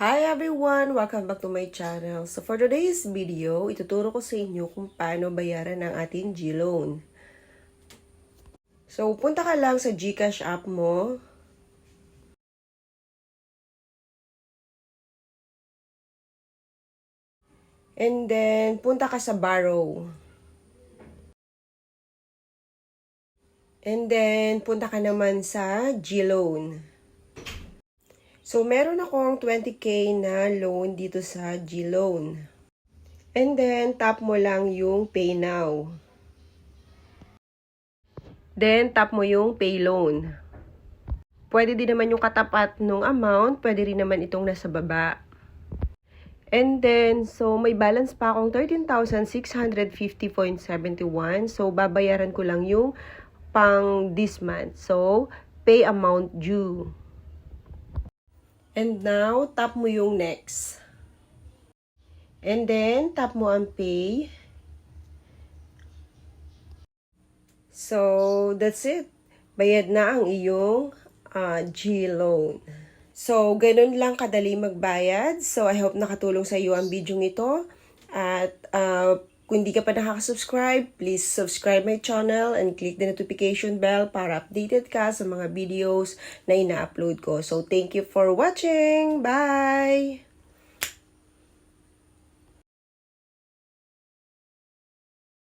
Hi everyone! Welcome back to my channel. So for today's video, ituturo ko sa inyo kung paano bayaran ang ating G-Loan. So punta ka lang sa GCash app mo. And then, punta ka sa Borrow. And then, punta ka naman sa G-Loan. So, meron akong 20k na loan dito sa G-Loan. And then, tap mo lang yung Pay Now. Then, tap mo yung Pay Loan. Pwede din naman yung katapat ng amount, pwede rin naman itong nasa baba. And then, so may balance pa akong 13,650.71. So, babayaran ko lang yung pang this month. So, pay amount due. And now, tap mo yung next. And then, tap mo ang pay. So, that's it. Bayad na ang iyong uh, G-loan. So, ganun lang kadali magbayad. So, I hope nakatulong sa iyo ang video ito. At uh, kung hindi ka pa nakaka-subscribe, please subscribe my channel and click the notification bell para updated ka sa mga videos na ina-upload ko. So, thank you for watching. Bye!